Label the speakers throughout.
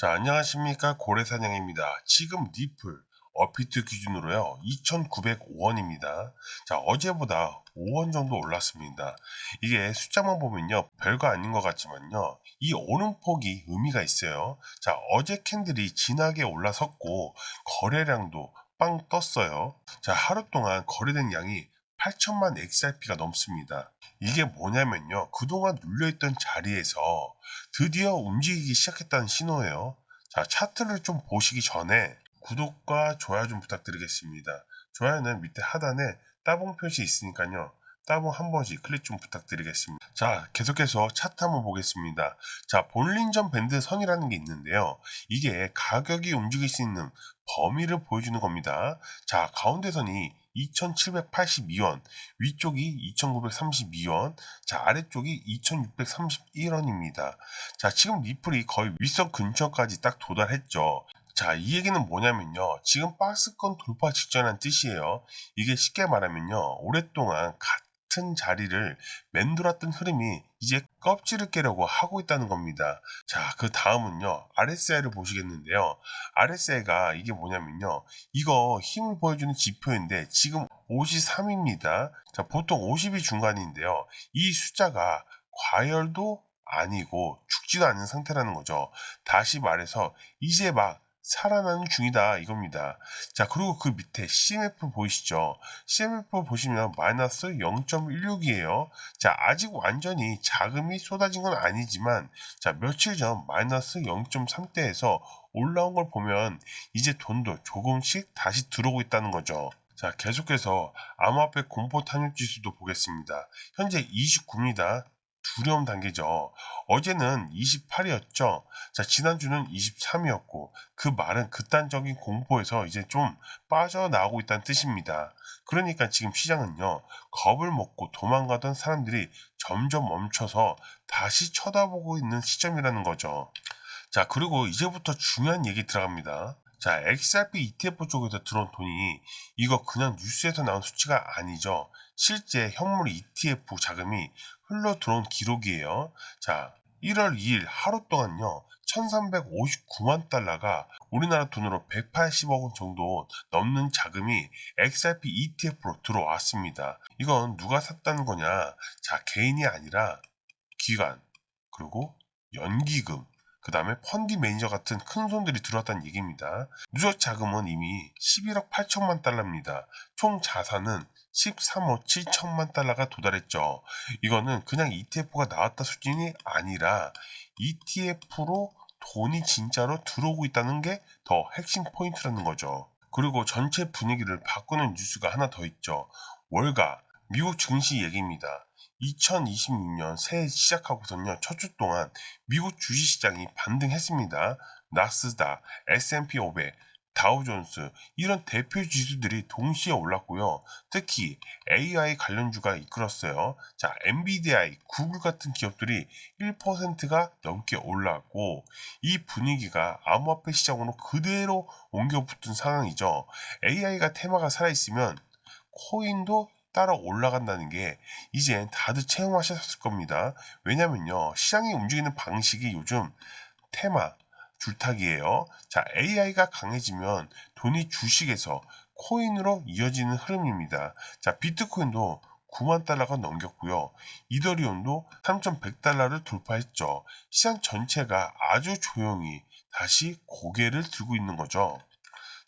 Speaker 1: 자, 안녕하십니까. 고래사냥입니다. 지금 니플, 어피트 기준으로요, 2,905원입니다. 자, 어제보다 5원 정도 올랐습니다. 이게 숫자만 보면요, 별거 아닌 것 같지만요, 이 오름폭이 의미가 있어요. 자, 어제 캔들이 진하게 올라섰고, 거래량도 빵 떴어요. 자, 하루 동안 거래된 양이 8천만 XRP가 넘습니다. 이게 뭐냐면요. 그동안 눌려있던 자리에서 드디어 움직이기 시작했다는 신호예요. 자, 차트를 좀 보시기 전에 구독과 좋아요 좀 부탁드리겠습니다. 좋아요는 밑에 하단에 따봉 표시 있으니까요. 따봉 한 번씩 클릭 좀 부탁드리겠습니다. 자, 계속해서 차트 한번 보겠습니다. 자, 볼린전 밴드 선이라는 게 있는데요. 이게 가격이 움직일 수 있는 범위를 보여주는 겁니다. 자, 가운데 선이 2,782원, 위쪽이 2,932원, 자, 아래쪽이 2,631원입니다. 자, 지금 리플이 거의 윗선 근처까지 딱 도달했죠. 자, 이 얘기는 뭐냐면요. 지금 박스권 돌파 직전한 뜻이에요. 이게 쉽게 말하면요. 오랫동안 같은 자리를 맴돌았던 흐름이 이제 껍질을 깨려고 하고 있다는 겁니다. 자, 그 다음은요. RSI를 보시겠는데요. RSI가 이게 뭐냐면요. 이거 힘을 보여주는 지표인데 지금 53입니다. 자, 보통 50이 중간인데요. 이 숫자가 과열도 아니고 죽지도 않는 상태라는 거죠. 다시 말해서 이제 막 살아나는 중이다 이겁니다. 자 그리고 그 밑에 CMF 보이시죠? CMF 보시면 마이너스 0.16이에요. 자 아직 완전히 자금이 쏟아진 건 아니지만 자 며칠 전 마이너스 0.3대에서 올라온 걸 보면 이제 돈도 조금씩 다시 들어오고 있다는 거죠. 자 계속해서 암호화폐 공포 탄력 지수도 보겠습니다. 현재 29입니다. 두려움 단계죠. 어제는 28이었죠. 자, 지난주는 23이었고, 그 말은 극단적인 공포에서 이제 좀 빠져나오고 있다는 뜻입니다. 그러니까 지금 시장은요, 겁을 먹고 도망가던 사람들이 점점 멈춰서 다시 쳐다보고 있는 시점이라는 거죠. 자, 그리고 이제부터 중요한 얘기 들어갑니다. 자, XRP ETF 쪽에서 들어온 돈이 이거 그냥 뉴스에서 나온 수치가 아니죠. 실제 현물 ETF 자금이 흘러 들어온 기록이에요. 자, 1월 2일 하루 동안요. 1359만 달러가 우리나라 돈으로 180억 원 정도 넘는 자금이 XRP ETF로 들어왔습니다. 이건 누가 샀다는 거냐? 자, 개인이 아니라 기관, 그리고 연기금, 그 다음에 펀디 매니저 같은 큰 손들이 들어왔다는 얘기입니다. 누적 자금은 이미 11억 8천만 달러입니다. 총 자산은 13억 7천만 달러가 도달했죠. 이거는 그냥 ETF가 나왔다 수준이 아니라 ETF로 돈이 진짜로 들어오고 있다는 게 더 핵심 포인트라는 거죠. 그리고 전체 분위기를 바꾸는 뉴스가 하나 더 있죠. 월가 미국 증시 얘기입니다. 2026년 새해 시작하고선요, 첫 주 동안 미국 주식시장이 반등했습니다. 나스닥, S&P 500, 다우존스 이런 대표 지수들이 동시에 올랐고요. 특히 AI 관련주가 이끌었어요. 자, 엔비디아이, 구글 같은 기업들이 1%가 넘게 올랐고 이 분위기가 암호화폐 시장으로 그대로 옮겨 붙은 상황이죠. AI가 테마가 살아있으면 코인도 따라 올라간다는 게 이젠 다들 체험하셨을 겁니다. 왜냐면요. 시장이 움직이는 방식이 요즘 테마, 줄타기예요. 자, AI가 강해지면 돈이 주식에서 코인으로 이어지는 흐름입니다. 자, 비트코인도 9만 달러가 넘겼고요. 이더리움도 3,100달러를 돌파했죠. 시장 전체가 아주 조용히 다시 고개를 들고 있는 거죠.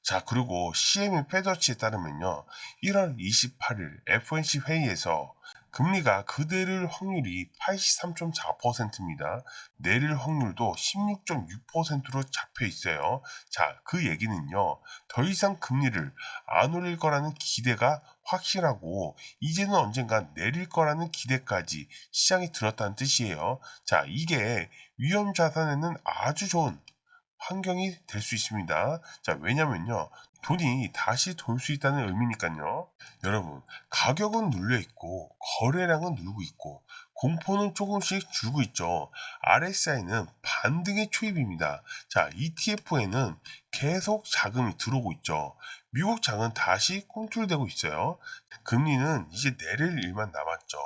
Speaker 1: 자, 그리고 CME 페더치에 따르면요. 1월 28일 FOMC 회의에서 금리가 그대를 확률이 83.4%입니다. 내릴 확률도 16.6%로 잡혀 있어요. 자, 그 얘기는요. 더 이상 금리를 안 올릴 거라는 기대가 확실하고 이제는 언젠가 내릴 거라는 기대까지 시장이 들었다는 뜻이에요. 자, 이게 위험 자산에는 아주 좋은 환경이 될 수 있습니다. 자, 왜냐면요. 돈이 다시 돌 수 있다는 의미니까요. 여러분, 가격은 눌려 있고, 거래량은 늘고 있고, 공포는 조금씩 줄고 있죠. RSI는 반등의 초입입니다. 자, ETF에는 계속 자금이 들어오고 있죠. 미국 장은 다시 꿈틀대고 있어요. 금리는 이제 내릴 일만 남았죠.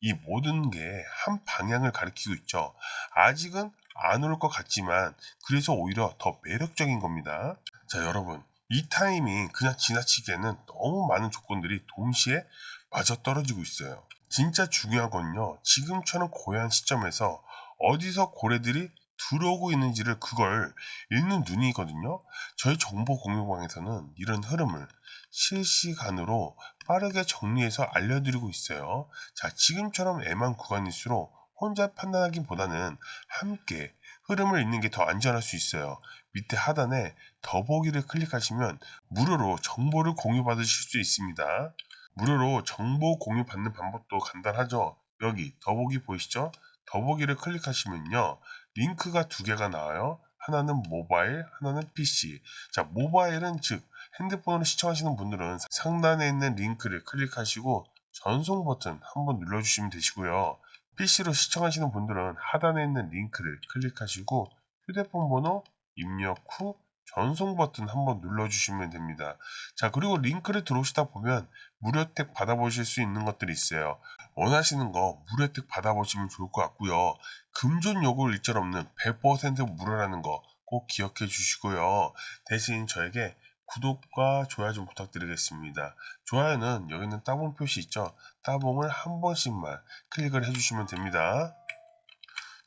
Speaker 1: 이 모든 게 한 방향을 가리키고 있죠. 아직은 안 올 것 같지만 그래서 오히려 더 매력적인 겁니다. 자, 여러분. 이 타이밍 그냥 지나치기에는 너무 많은 조건들이 동시에 맞아 떨어지고 있어요. 진짜 중요한 건요. 지금처럼 고요한 시점에서 어디서 고래들이 들어오고 있는지를 그걸 읽는 눈이거든요. 저희 정보 공유방에서는 이런 흐름을 실시간으로 빠르게 정리해서 알려드리고 있어요. 자, 지금처럼 애만 구간일수록 혼자 판단하기보다는 함께 흐름을 읽는 게 더 안전할 수 있어요. 밑에 하단에 더보기를 클릭하시면 무료로 정보를 공유받으실 수 있습니다. 무료로 정보 공유받는 방법도 간단하죠. 여기 더보기 보이시죠? 더보기를 클릭하시면요. 링크가 두 개가 나와요. 하나는 모바일, 하나는 PC. 자, 모바일은 즉 핸드폰으로 시청하시는 분들은 상단에 있는 링크를 클릭하시고 전송 버튼 한번 눌러주시면 되시고요. PC로 시청하시는 분들은 하단에 있는 링크를 클릭하시고 휴대폰 번호 입력 후 전송 버튼 한번 눌러주시면 됩니다. 자, 그리고 링크를 들어오시다 보면 무료 혜택 받아보실 수 있는 것들이 있어요. 원하시는 거 무료 혜택 받아보시면 좋을 것 같고요. 금전 요구 일절 없는 100% 무료라는 거 꼭 기억해 주시고요. 대신 저에게 구독과 좋아요 좀 부탁드리겠습니다. 좋아요는 여기 있는 따봉 표시 있죠? 따봉을 한 번씩만 클릭을 해주시면 됩니다.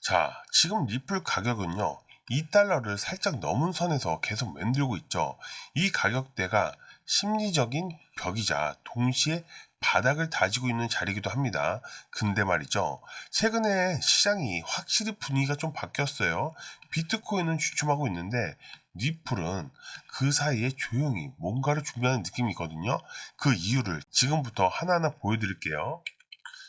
Speaker 1: 자, 지금 리플 가격은요. 2달러를 살짝 넘은 선에서 계속 만들고 있죠. 이 가격대가 심리적인 벽이자 동시에 바닥을 다지고 있는 자리이기도 합니다. 근데 말이죠. 최근에 시장이 확실히 분위기가 좀 바뀌었어요. 비트코인은 주춤하고 있는데 리플은 그 사이에 조용히 뭔가를 준비하는 느낌이거든요. 그 이유를 지금부터 하나하나 보여드릴게요.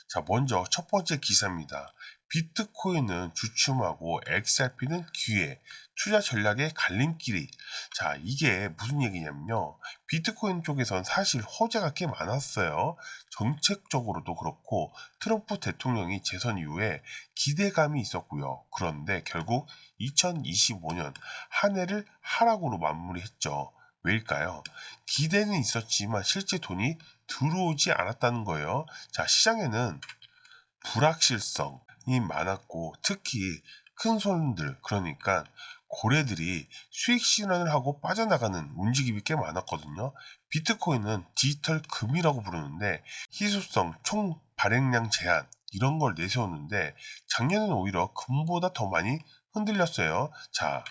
Speaker 1: 자, 먼저 첫 번째 기사입니다. 비트코인은 주춤하고 XRP는 기회, 투자 전략의 갈림길이. 자, 이게 무슨 얘기냐면요. 비트코인 쪽에선 사실 호재가 꽤 많았어요. 정책적으로도 그렇고 트럼프 대통령이 재선 이후에 기대감이 있었고요. 그런데 결국 2025년 한 해를 하락으로 마무리했죠. 왜일까요? 기대는 있었지만 실제 돈이 들어오지 않았다는 거예요. 자, 시장에는 불확실성이 많았고 특히 큰 손들 그러니까 고래들이 수익 실현을 하고 빠져나가는 움직임이 꽤 많았거든요. 비트코인은 디지털 금이라고 부르는데 희소성 총 발행량 제한 이런 걸 내세웠는데 작년에는 오히려 금보다 더 많이 흔들렸어요. 자,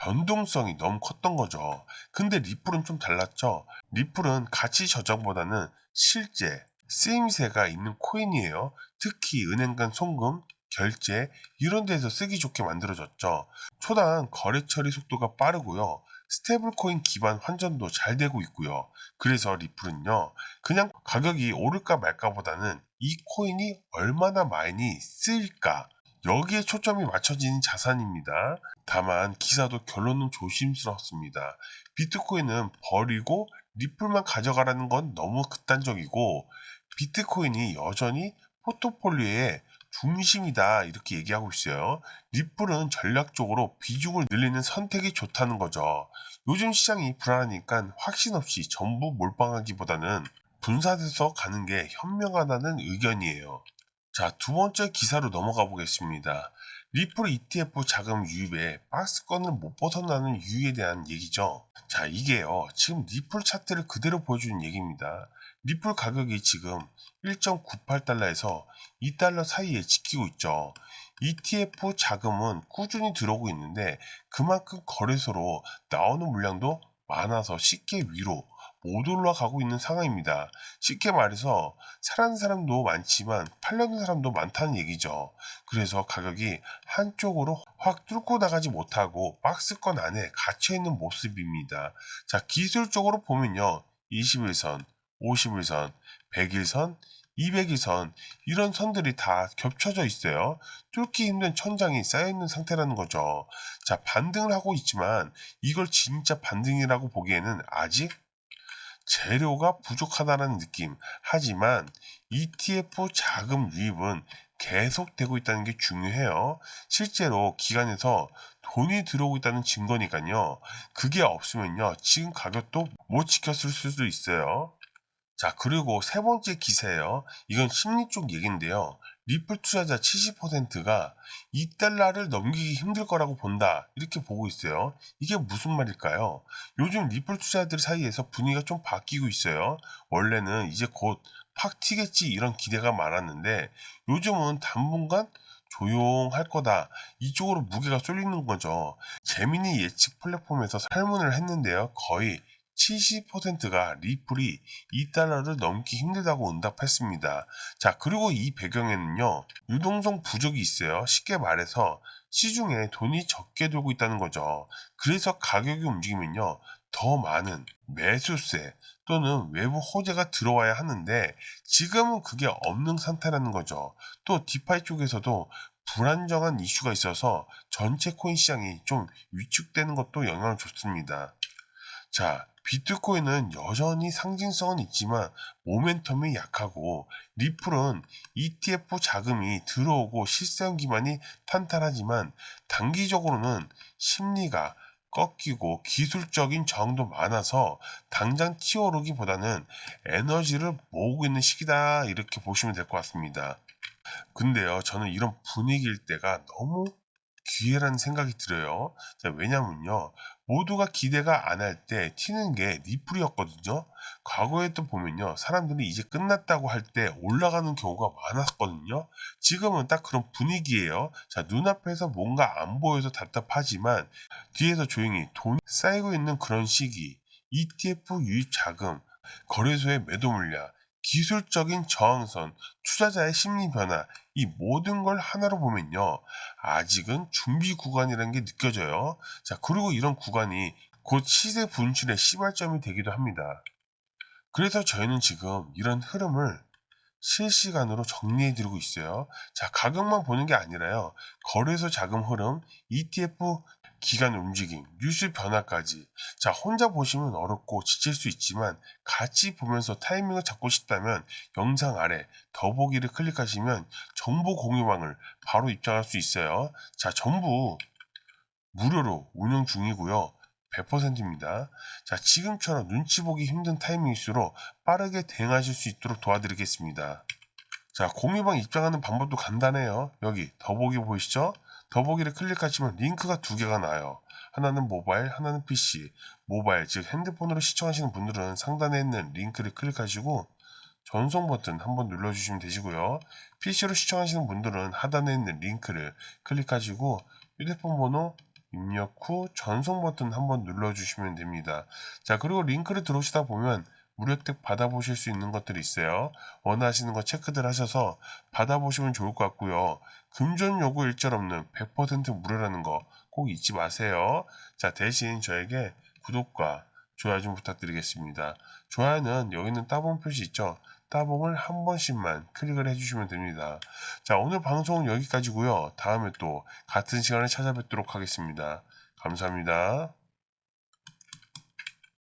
Speaker 1: 변동성이 너무 컸던 거죠. 근데 리플은 좀 달랐죠. 리플은 가치 저장보다는 실제 쓰임새가 있는 코인이에요. 특히 은행 간 송금, 결제 이런 데서 쓰기 좋게 만들어졌죠. 초당 거래 처리 속도가 빠르고요. 스테이블 코인 기반 환전도 잘 되고 있고요. 그래서 리플은요. 그냥 가격이 오를까 말까보다는 이 코인이 얼마나 많이 쓰일까 여기에 초점이 맞춰지는 자산입니다. 다만 기사도 결론은 조심스럽습니다. 비트코인은 버리고 리플만 가져가라는 건 너무 극단적이고 비트코인이 여전히 포트폴리오의 중심이다 이렇게 얘기하고 있어요. 리플은 전략적으로 비중을 늘리는 선택이 좋다는 거죠. 요즘 시장이 불안하니까 확신 없이 전부 몰빵하기보다는 분산해서 가는 게 현명하다는 의견이에요. 자, 두 번째 기사로 넘어가 보겠습니다. 리플 ETF 자금 유입에 박스권을 못 벗어나는 이유에 대한 얘기죠. 자, 이게요. 지금 리플 차트를 그대로 보여주는 얘기입니다. 리플 가격이 지금 1.98달러에서 2달러 사이에 지키고 있죠. ETF 자금은 꾸준히 들어오고 있는데 그만큼 거래소로 나오는 물량도 많아서 쉽게 위로 못 올라가고 있는 상황입니다. 쉽게 말해서 사는 사람도 많지만 팔려는 사람도 많다는 얘기죠. 그래서 가격이 한쪽으로 확 뚫고 나가지 못하고 박스권 안에 갇혀 있는 모습입니다. 자, 기술적으로 보면요. 21선, 51선, 100일선, 200일선 이런 선들이 다 겹쳐져 있어요. 뚫기 힘든 천장이 쌓여 있는 상태라는 거죠. 자, 반등을 하고 있지만 이걸 진짜 반등이라고 보기에는 아직 재료가 부족하다는 느낌. 하지만 ETF 자금 유입은 계속되고 있다는 게 중요해요. 실제로 기관에서 돈이 들어오고 있다는 증거니까요. 그게 없으면요. 지금 가격도 못 지켰을 수도 있어요. 자, 그리고 세 번째 기세예요. 이건 심리 쪽 얘기인데요. 리플 투자자 70%가 2달러를 넘기기 힘들 거라고 본다. 이렇게 보고 있어요. 이게 무슨 말일까요? 요즘 리플 투자자들 사이에서 분위기가 좀 바뀌고 있어요. 원래는 이제 곧 팍 튀겠지 이런 기대가 많았는데 요즘은 당분간 조용할 거다. 이쪽으로 무게가 쏠리는 거죠. 재미니 예측 플랫폼에서 설문을 했는데요. 거의 70%가 리플이 2달러를 넘기 힘들다고 응답했습니다. 자, 그리고 이 배경에는요, 유동성 부족이 있어요. 쉽게 말해서 시중에 돈이 적게 돌고 있다는 거죠. 그래서 가격이 움직이면요, 더 많은 매수세 또는 외부 호재가 들어와야 하는데 지금은 그게 없는 상태라는 거죠. 또 디파이 쪽에서도 불안정한 이슈가 있어서 전체 코인 시장이 좀 위축되는 것도 영향을 줬습니다. 자, 비트코인은 여전히 상징성은 있지만 모멘텀이 약하고 리플은 ETF 자금이 들어오고 실생 기반이 탄탄하지만 단기적으로는 심리가 꺾이고 기술적인 저항도 많아서 당장 튀어오르기보다는 에너지를 모으고 있는 시기다 이렇게 보시면 될 것 같습니다. 근데요, 저는 이런 분위기일 때가 너무 기회라는 생각이 들어요. 자, 왜냐면요, 모두가 기대가 안 할 때 튀는 게 리플이었거든요. 과거에 또 보면요, 사람들이 이제 끝났다고 할 때 올라가는 경우가 많았거든요. 지금은 딱 그런 분위기예요. 자, 눈앞에서 뭔가 안 보여서 답답하지만 뒤에서 조용히 돈이 쌓이고 있는 그런 시기, ETF 유입 자금, 거래소의 매도 물량, 기술적인 저항선, 투자자의 심리 변화, 이 모든 걸 하나로 보면요. 아직은 준비 구간이라는 게 느껴져요. 자, 그리고 이런 구간이 곧 시세 분출의 시발점이 되기도 합니다. 그래서 저희는 지금 이런 흐름을 실시간으로 정리해 드리고 있어요. 자, 가격만 보는 게 아니라요. 거래소 자금 흐름, ETF 기간 움직임, 뉴스 변화까지. 자, 혼자 보시면 어렵고 지칠 수 있지만 같이 보면서 타이밍을 잡고 싶다면 영상 아래 더보기를 클릭하시면 정보 공유망을 바로 입장할 수 있어요. 자, 전부 무료로 운영 중이고요. 100%입니다. 자, 지금처럼 눈치 보기 힘든 타이밍일수록 빠르게 대응하실 수 있도록 도와드리겠습니다. 자, 공유방 입장하는 방법도 간단해요. 여기 더보기 보이시죠? 더보기를 클릭하시면 링크가 두 개가 나와요. 하나는 모바일, 하나는 PC. 모바일, 즉 핸드폰으로 시청하시는 분들은 상단에 있는 링크를 클릭하시고 전송 버튼 한번 눌러주시면 되시고요. PC로 시청하시는 분들은 하단에 있는 링크를 클릭하시고 휴대폰 번호 입력 후 전송 버튼 한번 눌러주시면 됩니다. 자, 그리고 링크를 들어오시다 보면 무료 혜택 받아보실 수 있는 것들이 있어요. 원하시는 거 체크들 하셔서 받아보시면 좋을 것 같고요. 금전 요구 일절 없는 100% 무료라는 거 꼭 잊지 마세요. 자, 대신 저에게 구독과 좋아요 좀 부탁드리겠습니다. 좋아요는 여기 있는 따봉 표시 있죠? 따봉을 한 번씩만 클릭을 해주시면 됩니다. 자, 오늘 방송은 여기까지고요. 다음에 또 같은 시간에 찾아뵙도록 하겠습니다. 감사합니다.